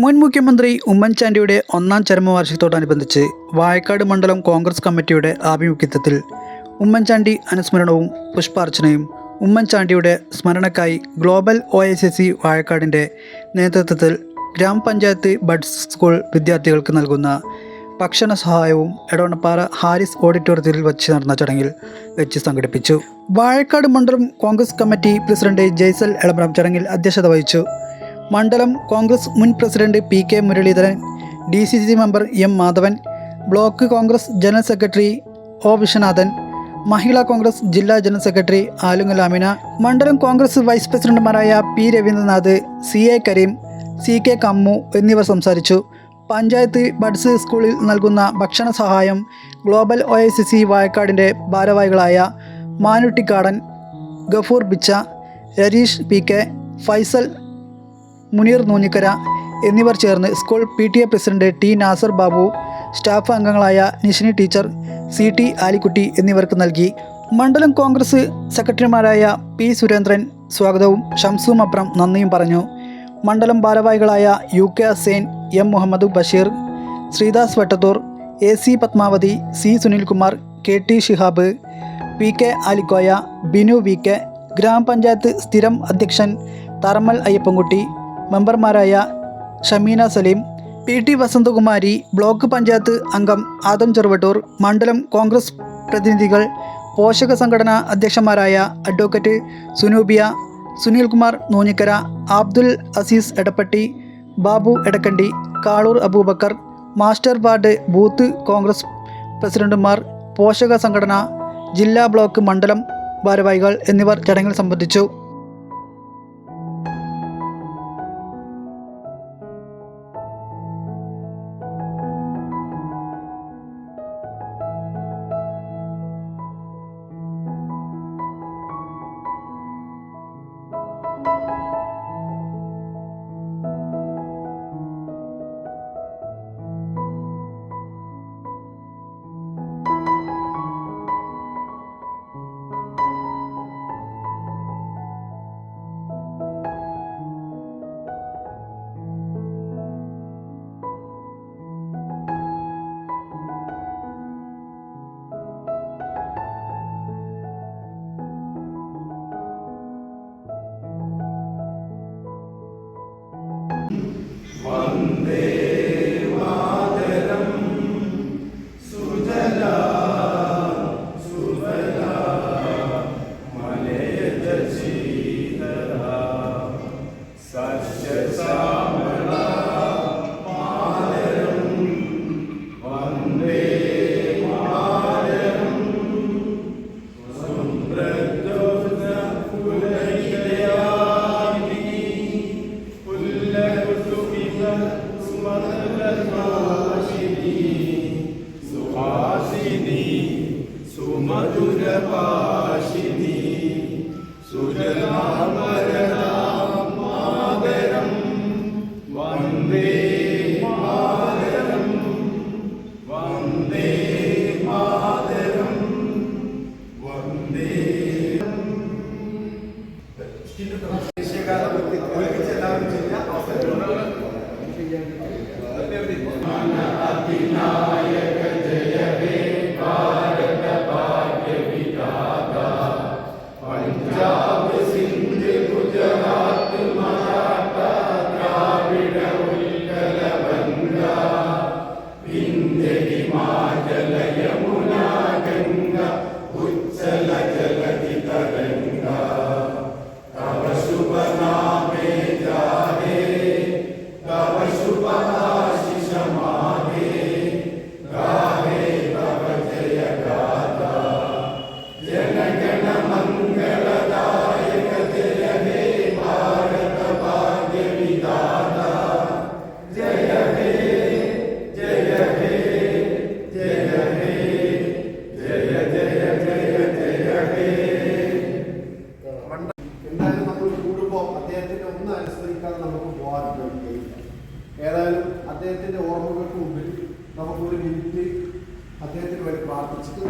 മുൻ മുഖ്യമന്ത്രി ഉമ്മൻചാണ്ടിയുടെ ഒന്നാം ചരമവാർഷികത്തോടനുബന്ധിച്ച് വായക്കാട് മണ്ഡലം കോൺഗ്രസ് കമ്മിറ്റിയുടെ ആഭിമുഖ്യത്തിൽ ഉമ്മൻചാണ്ടി അനുസ്മരണവും പുഷ്പാർച്ചനയും ഉമ്മൻചാണ്ടിയുടെ സ്മരണക്കായി global O S S C വായക്കാടിന്റെ നേതൃത്വത്തിൽ ഗ്രാമപഞ്ചായത്ത് ബഡ്സ് സ്കൂൾ വിദ്യാർത്ഥികൾക്ക് നൽകുന്ന ഭക്ഷണ സഹായവും എടവണ്ണപ്പാറ ഹാരിസ് ഓഡിറ്റോറിയത്തിൽ വച്ച് നടന്ന ചടങ്ങിൽ വെച്ച് സംഘടിപ്പിച്ചു. വാഴക്കാട് മണ്ഡലം കോൺഗ്രസ് കമ്മിറ്റി പ്രസിഡന്റ് ജയ്സൽ എളമരം ചടങ്ങിൽ അധ്യക്ഷത വഹിച്ചു. മണ്ഡലം കോൺഗ്രസ് മുൻ president P K Muraleedharan D C C member M Madhavan block Congress general secretary O Viswanathan Mahila Congress ജില്ലാ ജനറൽ സെക്രട്ടറി ആലുങ്ങൽ അമിന മണ്ഡലം കോൺഗ്രസ് വൈസ് പ്രസിഡന്റുമാരായ P Ravindranath C A Kareem C K Kammu എന്നിവർ സംസാരിച്ചു. പഞ്ചായത്ത് ബഡ്സ് സ്കൂളിൽ നൽകുന്ന ഭക്ഷണ സഹായം ഗ്ലോബൽ ഒ എസ് സി വായക്കാടിന്റെ ഭാരവാഹികളായ മാനുട്ടിക്കാടൻ ഗഫൂർ ബിച്ച രരീഷ് പി കെ ഫൈസൽ മുനീർ നൂഞ്ഞിക്കര എന്നിവർ ചേർന്ന് school P T A president T Nasar Babu staff അംഗങ്ങളായ Nishini teacher C T Alikutty എന്നിവർക്ക് നൽകി. മണ്ഡലം കോൺഗ്രസ് സെക്രട്ടറിമാരായ പി സുരേന്ദ്രൻ സ്വാഗതവും ഷംസു അപ്രം നന്ദിയും പറഞ്ഞു. മണ്ഡലം ഭാരവാഹികളായ U K Hussain M Muhammad Basheer Sreedas Vattathur A C Padmavathi C Sunilkumar K T Shihab P K Alikoya Binu V K grama panchayat സ്ഥിരം അധ്യക്ഷൻ തറമൽ അയ്യപ്പൻകുട്ടി മെമ്പർമാരായ Shameena Saleem P T Vasanthakumari block panchayat അംഗം ആദം ചെറുവട്ടൂർ മണ്ഡലം കോൺഗ്രസ് പ്രതിനിധികൾ പോഷക സംഘടനാ അധ്യക്ഷന്മാരായ advocate Sunubiya Sunilkumar Noonjikkara Abdul Azeez Edappatti Babu Edakkandi Kaloor Aboobacker master ward booth Congress പ്രസിഡന്റുമാർ പോഷക സംഘടന ജില്ലാ ബ്ലോക്ക് മണ്ഡലം ഭാരവാഹികൾ എന്നിവർ ചടങ്ങിൽ സംബന്ധിച്ചു. said Summer. Manapatinaha ഏതായാലും അദ്ദേഹത്തിന്റെ ഓർമ്മകൾക്ക് മുമ്പിൽ നമുക്കൊരു മിനിറ്റ് അദ്ദേഹത്തിന് വേണ്ടി പ്രാർത്ഥിച്ചിട്ട്